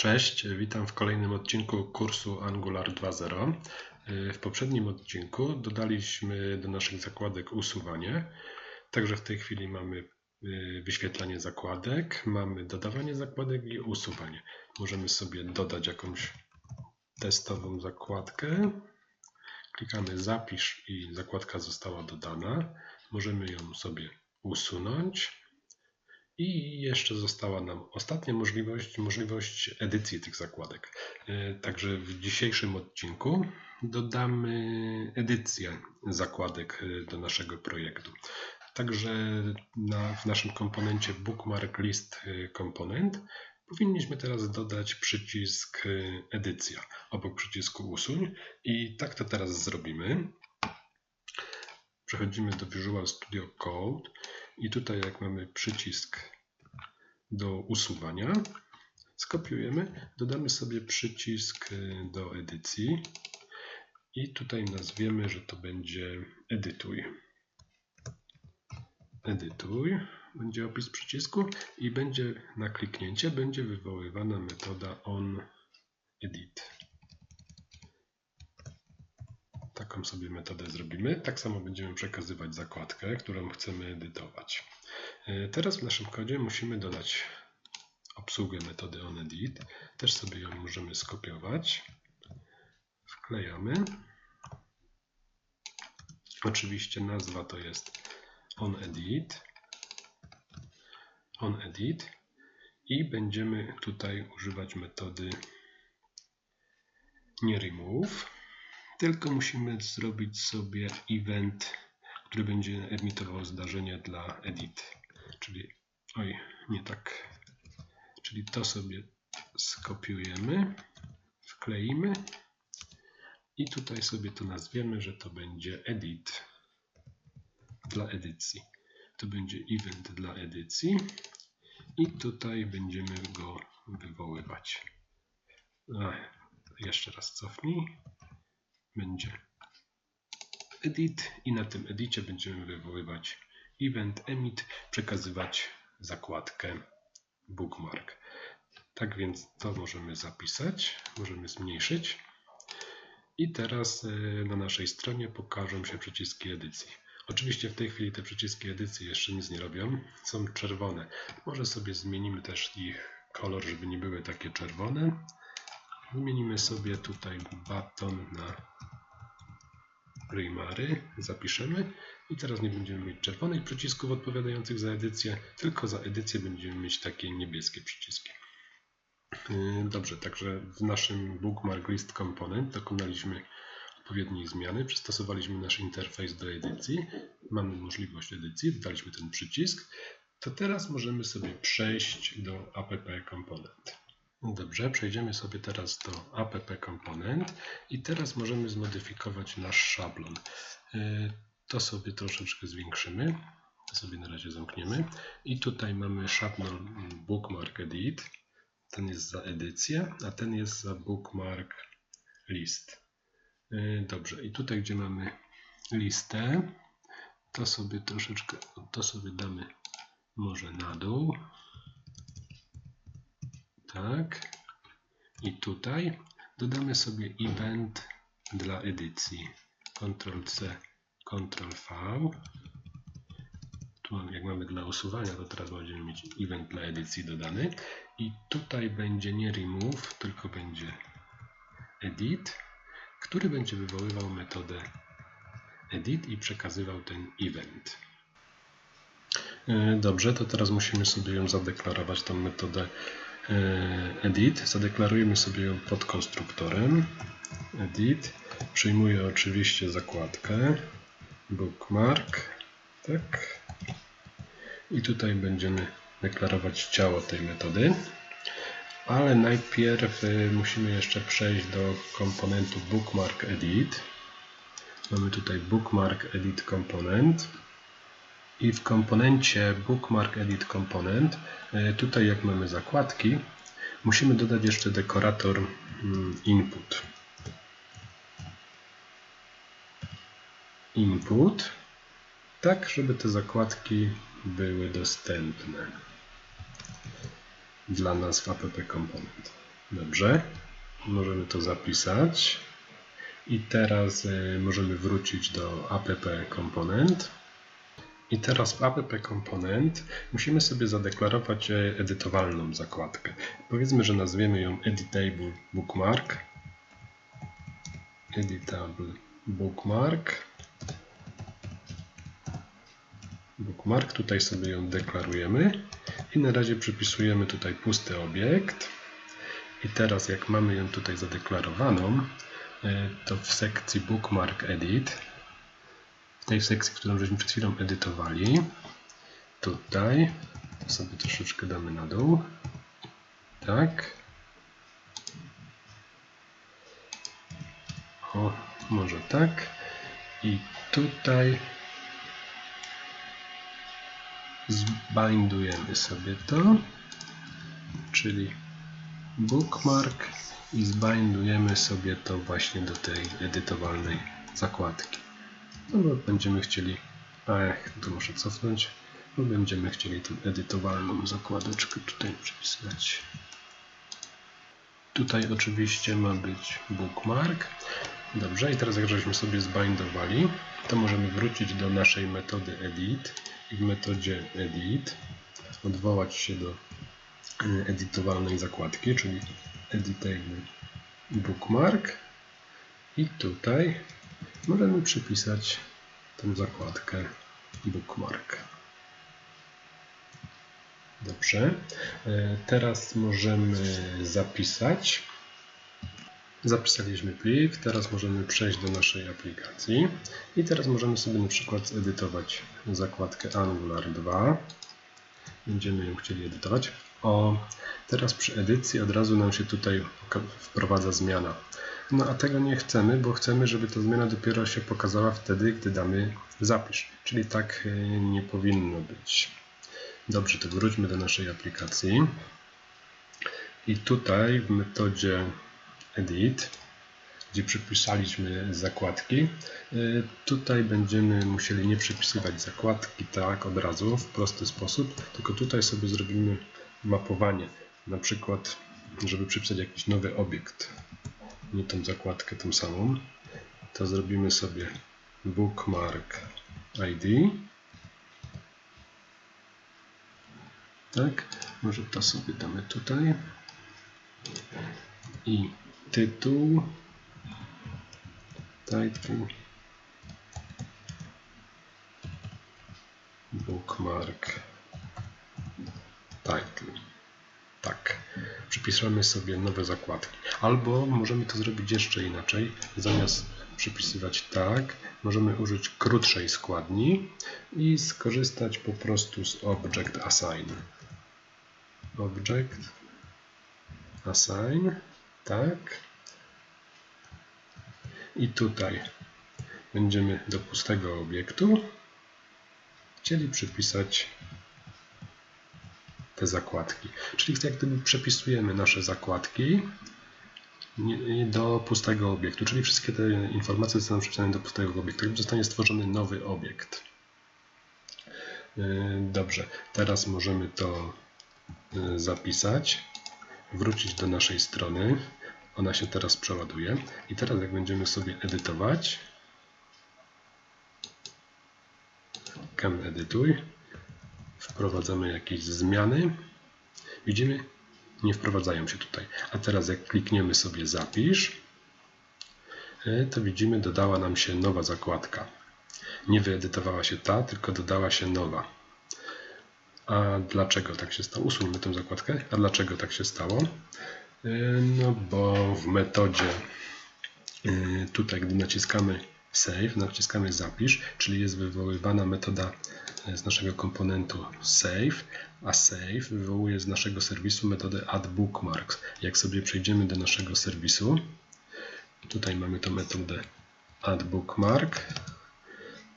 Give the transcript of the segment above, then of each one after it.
Cześć, witam w kolejnym odcinku kursu Angular 2.0. W poprzednim odcinku dodaliśmy do naszych zakładek usuwanie. Także w tej chwili mamy y, wyświetlanie zakładek, mamy dodawanie zakładek i usuwanie. Możemy sobie dodać jakąś testową zakładkę. Klikamy zapisz i zakładka została dodana. Możemy ją sobie usunąć. I jeszcze została nam ostatnia możliwość, możliwość edycji tych zakładek. E, także w dzisiejszym odcinku dodamy edycję zakładek e, do naszego projektu. Także na, w naszym komponencie Bookmark List e, Component powinniśmy teraz dodać przycisk edycja obok przycisku usuń i tak to teraz zrobimy. Przechodzimy do Visual Studio Code i tutaj jak mamy przycisk do usuwania, skopiujemy, dodamy sobie przycisk do edycji i tutaj nazwiemy, że to będzie edytuj. Edytuj będzie opis przycisku i będzie na kliknięcie będzie wywoływana metoda onEdit. Taką sobie metodę zrobimy. Tak samo będziemy przekazywać zakładkę, którą chcemy edytować. E, teraz w naszym kodzie musimy dodać obsługę metody onEdit. Też sobie ją możemy skopiować. Wklejamy. Oczywiście nazwa to jest onEdit. onEdit i będziemy tutaj używać metody nie remove tylko musimy zrobić sobie event, który będzie emitował zdarzenie dla edit. Czyli, oj, nie tak. Czyli to sobie skopiujemy, wkleimy i tutaj sobie to nazwiemy, że to będzie edit dla edycji. To będzie event dla edycji i tutaj będziemy go wywoływać. Jeszcze raz cofnij będzie edit i na tym edicie będziemy wywoływać event emit, przekazywać zakładkę bookmark. Tak więc to możemy zapisać, możemy zmniejszyć. I teraz e, na naszej stronie pokażą się przyciski edycji. Oczywiście w tej chwili te przyciski edycji jeszcze nic nie robią, są czerwone. Może sobie zmienimy też ich kolor, żeby nie były takie czerwone. Zmienimy sobie tutaj baton na primary, zapiszemy. I teraz nie będziemy mieć czerwonych przycisków odpowiadających za edycję, tylko za edycję będziemy mieć takie niebieskie przyciski. Yy, dobrze, także w naszym Bookmark List Component dokonaliśmy odpowiedniej zmiany, przystosowaliśmy nasz interfejs do edycji, mamy możliwość edycji, dodaliśmy ten przycisk, to teraz możemy sobie przejść do app component. Dobrze, przejdziemy sobie teraz do app component i teraz możemy zmodyfikować nasz szablon. Y, to sobie troszeczkę zwiększymy. To sobie na razie zamkniemy. I tutaj mamy szablon bookmark edit. Ten jest za edycję, a ten jest za bookmark list. Y, dobrze, i tutaj gdzie mamy listę, to sobie troszeczkę, to sobie damy może na dół tak. I tutaj dodamy sobie event dla edycji. Ctrl-C, Ctrl-V. Tu jak mamy dla usuwania, to teraz będziemy mieć event dla edycji dodany. I tutaj będzie nie remove, tylko będzie edit, który będzie wywoływał metodę edit i przekazywał ten event. E, dobrze, to teraz musimy sobie ją zadeklarować, tą metodę edit, zadeklarujemy sobie ją pod konstruktorem. Edit, przyjmuję oczywiście zakładkę, bookmark, tak. I tutaj będziemy deklarować ciało tej metody. Ale najpierw e, musimy jeszcze przejść do komponentu bookmark edit. Mamy tutaj bookmark edit component i w komponencie Bookmark Edit Component, e, tutaj jak mamy zakładki, musimy dodać jeszcze dekorator mm, input. Input, tak żeby te zakładki były dostępne dla nas w app component. Dobrze. Możemy to zapisać. I teraz y, możemy wrócić do app komponent. I teraz w app komponent musimy sobie zadeklarować e, edytowalną zakładkę. Powiedzmy, że nazwiemy ją editable bookmark. Editable bookmark. Bookmark, tutaj sobie ją deklarujemy i na razie przypisujemy tutaj pusty obiekt. I teraz jak mamy ją tutaj zadeklarowaną, e, to w sekcji bookmark edit, tej sekcji, którą żeśmy przed chwilą edytowali, tutaj sobie troszeczkę damy na dół. Tak. O, może tak. I tutaj zbindujemy sobie to, czyli bookmark i zbindujemy sobie to właśnie do tej edytowalnej zakładki. No bo będziemy chcieli, ach, tu muszę cofnąć, bo będziemy chcieli tą edytowalną zakładeczkę tutaj przypisać. Tutaj oczywiście ma być bookmark. Dobrze, i teraz jak żeśmy sobie zbindowali, to możemy wrócić do naszej metody edit i w metodzie edit odwołać się do y, edytowalnej zakładki, czyli editable bookmark i tutaj możemy przypisać tą zakładkę bookmark. Dobrze. E, Teraz możemy zapisać. Zapisaliśmy plik, teraz możemy przejść do naszej aplikacji i teraz możemy sobie na przykład zedytować zakładkę Angular 2. Będziemy ją chcieli edytować. O, teraz przy edycji od razu nam się tutaj wprowadza zmiana. No a tego nie chcemy, bo chcemy, żeby ta zmiana dopiero się pokazała wtedy, gdy damy zapisz. Czyli tak y, nie powinno być. Dobrze, to wróćmy do naszej aplikacji. I tutaj w metodzie edit, gdzie przypisaliśmy zakładki, y, tutaj będziemy musieli nie przypisywać zakładki tak od razu w prosty sposób, tylko tutaj sobie zrobimy mapowanie. Na przykład, żeby przypisać jakiś nowy obiekt, nie tą zakładkę, tą samą, to zrobimy sobie bookmark ID. Tak, może to sobie damy tutaj. I tytuł, title, bookmark, title. Tak. Przypisujemy sobie nowe zakładki. Albo możemy to zrobić jeszcze inaczej. Zamiast przypisywać tak, możemy użyć krótszej składni i skorzystać po prostu z Object Assign. Object Assign, tak. I tutaj będziemy do pustego obiektu chcieli przypisać te zakładki. Czyli jak gdyby przepisujemy nasze zakładki do pustego obiektu, czyli wszystkie te informacje zostaną przepisane do pustego obiektu. Jakby zostanie stworzony nowy obiekt. Yy, dobrze, teraz możemy to yy, zapisać, wrócić do naszej strony. Ona się teraz przeładuje. I teraz jak będziemy sobie edytować, Cam edytuj, wprowadzamy jakieś zmiany. Widzimy? Nie wprowadzają się tutaj. A teraz jak klikniemy sobie zapisz, e, to widzimy dodała nam się nowa zakładka. Nie wyedytowała się ta, tylko dodała się nowa. A dlaczego tak się stało? Usuńmy tę zakładkę. A dlaczego tak się stało? E, no bo w metodzie e, tutaj, gdy naciskamy save, naciskamy zapisz, czyli jest wywoływana metoda z naszego komponentu save, a save wywołuje z naszego serwisu metodę add bookmarks. Jak sobie przejdziemy do naszego serwisu, tutaj mamy tę metodę add bookmark,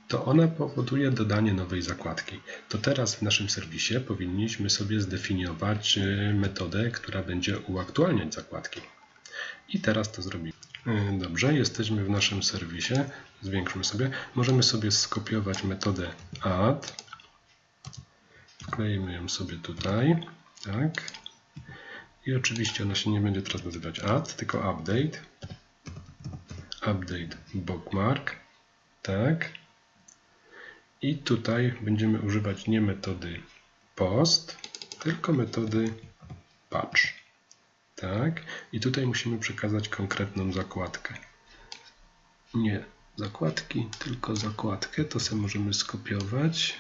to ona powoduje dodanie nowej zakładki. To teraz w naszym serwisie powinniśmy sobie zdefiniować y, metodę, która będzie uaktualniać zakładki. I teraz to zrobimy. Y, Dobrze, jesteśmy w naszym serwisie. Zwiększmy sobie. Możemy sobie skopiować metodę add. Wklejmy ją sobie tutaj. Tak. I oczywiście ona się nie będzie teraz nazywać add, tylko update. Update bookmark. Tak. I tutaj będziemy używać nie metody post, tylko metody patch. Tak. I tutaj musimy przekazać konkretną zakładkę. Nie zakładki, tylko zakładkę. To sobie możemy skopiować.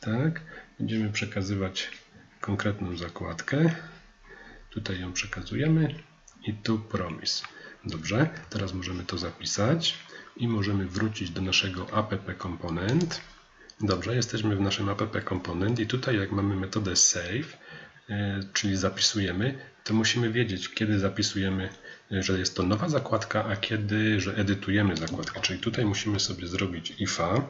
Tak. Będziemy przekazywać konkretną zakładkę. Tutaj ją przekazujemy i tu promise. Dobrze, teraz możemy to zapisać i możemy wrócić do naszego app component. Dobrze, jesteśmy w naszym app component i tutaj jak mamy metodę save, czyli zapisujemy, to musimy wiedzieć, kiedy zapisujemy, e, że jest to nowa zakładka, a kiedy, że edytujemy zakładkę. Czyli tutaj musimy sobie zrobić ifa,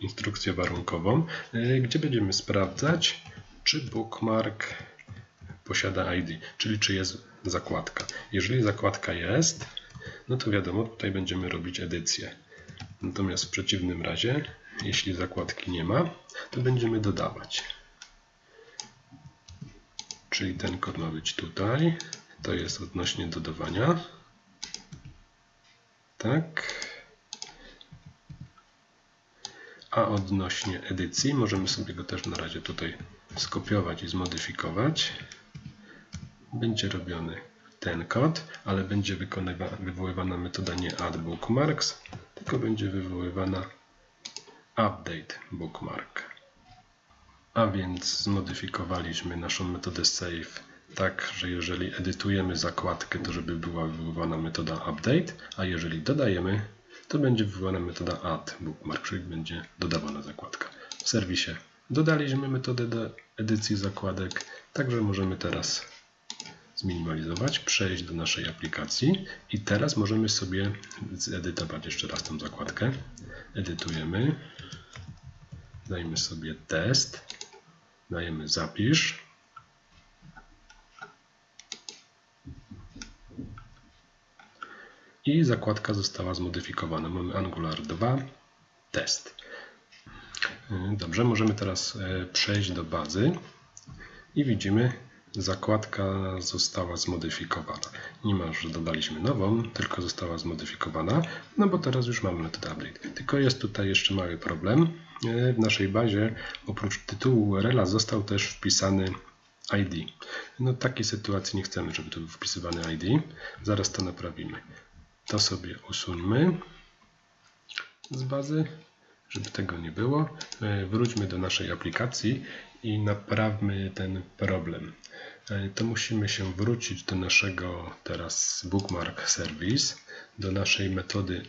instrukcję warunkową, e, gdzie będziemy sprawdzać, czy bookmark posiada ID, czyli czy jest zakładka. Jeżeli zakładka jest, no to wiadomo, tutaj będziemy robić edycję. Natomiast w przeciwnym razie, jeśli zakładki nie ma, to będziemy dodawać. Czyli ten kod ma być tutaj. To jest odnośnie dodawania. Tak. A odnośnie edycji możemy sobie go też na razie tutaj skopiować i zmodyfikować. Będzie robiony ten kod, ale będzie wywoływana metoda nie add bookmarks, tylko będzie wywoływana update bookmark. A więc zmodyfikowaliśmy naszą metodę save tak, że jeżeli edytujemy zakładkę, to żeby była wywoływana metoda update, a jeżeli dodajemy, to będzie wywołana metoda add bookmark, czyli będzie dodawana zakładka. W serwisie dodaliśmy metodę do edycji zakładek, także możemy teraz zminimalizować, przejść do naszej aplikacji i teraz możemy sobie zedytować jeszcze raz tą zakładkę. Edytujemy, dajmy sobie test, dajemy zapisz. I zakładka została zmodyfikowana. Mamy Angular 2, test. Dobrze, możemy teraz e, przejść do bazy i widzimy, zakładka została zmodyfikowana. Nie ma, że dodaliśmy nową, tylko została zmodyfikowana, no bo teraz już mamy metodę update. Tylko jest tutaj jeszcze mały problem. E, W naszej bazie oprócz tytułu URL-a został też wpisany ID. No takiej sytuacji nie chcemy, żeby tu był wpisywany ID. Zaraz to naprawimy. To sobie usuńmy z bazy, żeby tego nie było. E, Wróćmy do naszej aplikacji i naprawmy ten problem. E, To musimy się wrócić do naszego teraz bookmark service, do naszej metody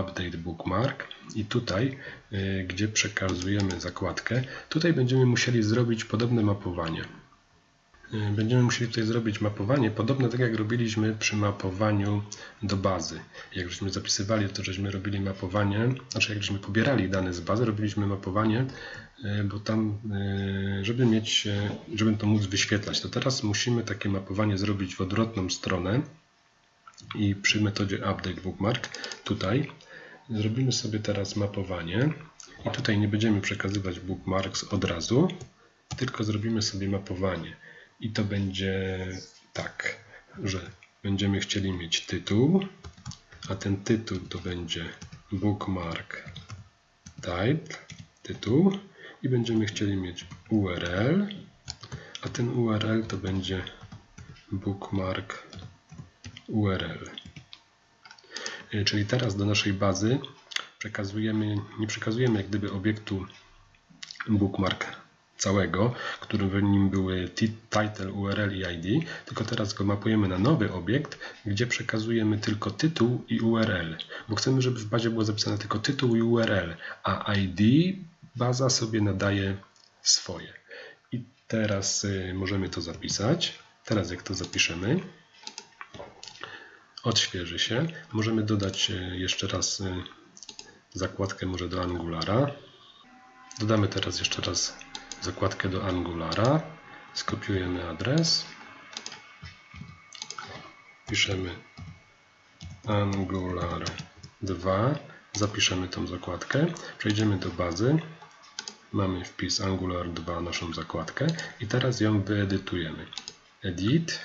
update bookmark i tutaj, e, gdzie przekazujemy zakładkę, tutaj będziemy musieli zrobić podobne mapowanie. E, Będziemy musieli tutaj zrobić mapowanie, podobne tak jak robiliśmy przy mapowaniu do bazy. Jak żeśmy zapisywali, to żeśmy robili mapowanie, znaczy jak żeśmy pobierali dane z bazy, robiliśmy mapowanie, e, bo tam, e, żeby mieć, żeby to móc wyświetlać, to teraz musimy takie mapowanie zrobić w odwrotną stronę i przy metodzie update bookmark tutaj zrobimy sobie teraz mapowanie i tutaj nie będziemy przekazywać bookmarks od razu, tylko zrobimy sobie mapowanie. I to będzie tak, że będziemy chcieli mieć tytuł, a ten tytuł to będzie bookmark type, tytuł i będziemy chcieli mieć URL, a ten URL to będzie bookmark URL. Y, Czyli teraz do naszej bazy przekazujemy, nie przekazujemy jak gdyby obiektu bookmark całego, którym w nim były ti- title, URL i ID, tylko teraz go mapujemy na nowy obiekt, gdzie przekazujemy tylko tytuł i URL, bo chcemy, żeby w bazie było zapisane tylko tytuł i URL, a ID baza sobie nadaje swoje. I teraz y, możemy to zapisać. Teraz jak to zapiszemy, odświeży się. Możemy dodać y, jeszcze raz y, zakładkę może do Angulara. Dodamy teraz jeszcze raz zakładkę do Angulara. Skopiujemy adres. Piszemy Angular 2. Zapiszemy tą zakładkę. Przejdziemy do bazy. Mamy wpis Angular 2, naszą zakładkę i teraz ją wyedytujemy. edit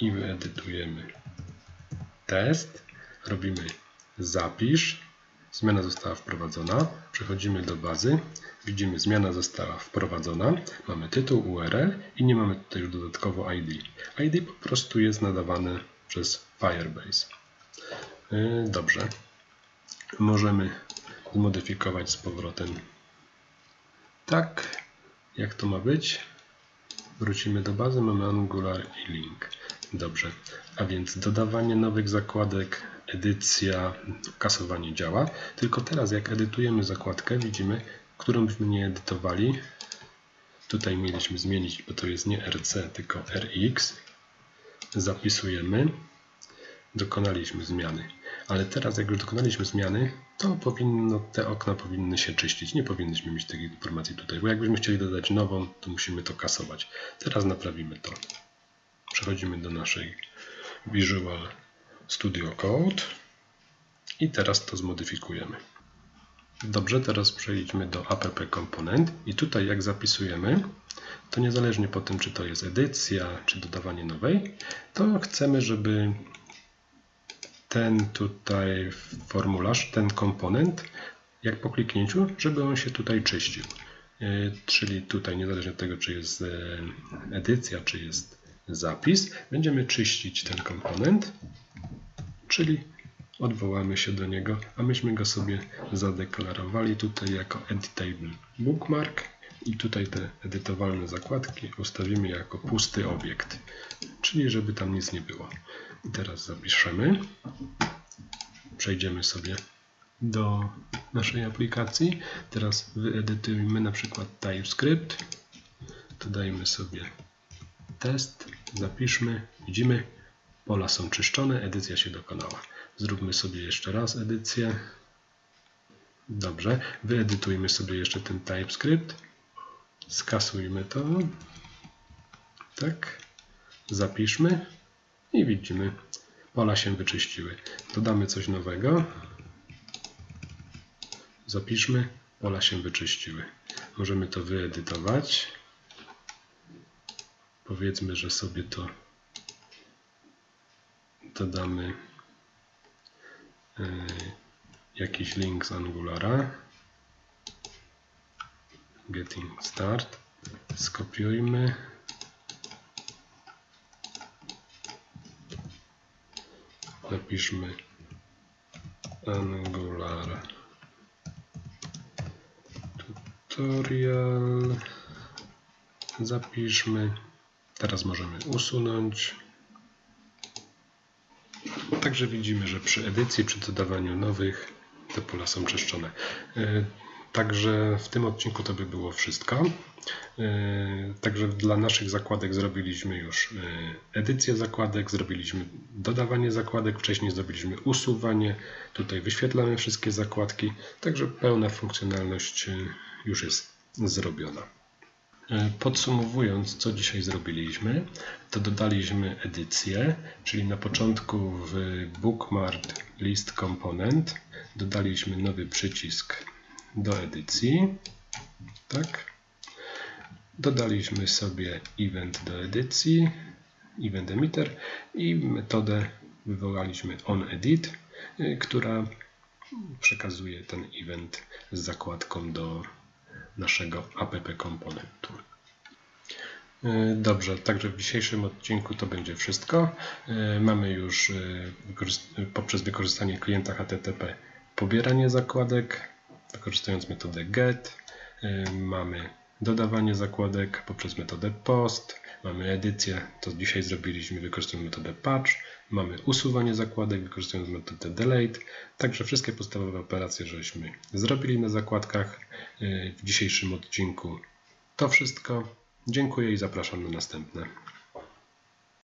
i wyedytujemy test, robimy zapisz, zmiana została wprowadzona, przechodzimy do bazy, widzimy zmiana została wprowadzona, mamy tytuł URL i nie mamy tutaj już dodatkowo ID. ID po prostu jest nadawane przez Firebase. Yy, Dobrze. Możemy zmodyfikować z powrotem tak, jak to ma być. Wrócimy do bazy, mamy Angular i link. Dobrze, a więc dodawanie nowych zakładek, edycja, kasowanie działa. Tylko teraz jak edytujemy zakładkę, widzimy, którą byśmy nie edytowali. Tutaj mieliśmy zmienić, bo to jest nie RC, tylko RX. Zapisujemy. Dokonaliśmy zmiany. Ale teraz jak już dokonaliśmy zmiany, to powinno, te okna powinny się czyścić. Nie powinniśmy mieć takiej informacji tutaj, bo jakbyśmy chcieli dodać nową, to musimy to kasować. Teraz naprawimy to. Przechodzimy do naszej Visual Studio Code i teraz to zmodyfikujemy. Dobrze, teraz przejdźmy do app komponent i tutaj jak zapisujemy, to niezależnie po tym, czy to jest edycja, czy dodawanie nowej, to chcemy, żeby ten tutaj formularz, ten komponent, jak po kliknięciu, żeby on się tutaj czyścił. Yy, Czyli tutaj, niezależnie od tego, czy jest e, edycja, czy jest zapis, będziemy czyścić ten komponent, czyli odwołamy się do niego, a myśmy go sobie zadeklarowali tutaj jako editable bookmark i tutaj te edytowalne zakładki ustawimy jako pusty obiekt, czyli żeby tam nic nie było. I teraz zapiszemy. Przejdziemy sobie do naszej aplikacji. Teraz wyedytujmy na przykład TypeScript. Dodajmy sobie test, zapiszmy, widzimy, pola są czyszczone, edycja się dokonała. Zróbmy sobie jeszcze raz edycję. Dobrze, wyedytujmy sobie jeszcze ten TypeScript. Skasujmy to. Tak. Zapiszmy i widzimy, pola się wyczyściły. Dodamy coś nowego. Zapiszmy, pola się wyczyściły. Możemy to wyedytować. Powiedzmy, że sobie to dodamy jakiś link z Angulara. Getting start. Skopiujmy. Napiszmy Angular tutorial. Zapiszmy. Teraz możemy usunąć. Także widzimy, że przy edycji, przy dodawaniu nowych te pola są czyszczone. Yy, Także w tym odcinku to by było wszystko. Yy, Także dla naszych zakładek zrobiliśmy już yy, edycję zakładek, zrobiliśmy dodawanie zakładek, wcześniej zrobiliśmy usuwanie. Tutaj wyświetlamy wszystkie zakładki, także pełna funkcjonalność już jest zrobiona. Yy, Podsumowując, co dzisiaj zrobiliśmy, to dodaliśmy edycję, czyli na początku w Bookmark List Component dodaliśmy nowy przycisk do edycji. Tak. Dodaliśmy sobie event do edycji, event emitter i metodę wywołaliśmy onEdit, y, która przekazuje ten event z zakładką do naszego app komponentu. Y, Dobrze, także w dzisiejszym odcinku to będzie wszystko. Y, Mamy już wykorzyst- poprzez wykorzystanie klienta HTTP pobieranie zakładek, wykorzystując metodę get. Mamy dodawanie zakładek poprzez metodę post. Mamy edycję, to dzisiaj zrobiliśmy wykorzystując metodę patch. Mamy usuwanie zakładek wykorzystując metodę delete. Także wszystkie podstawowe operacje żeśmy zrobili na zakładkach y, w dzisiejszym odcinku. To wszystko. Dziękuję i zapraszam na następne.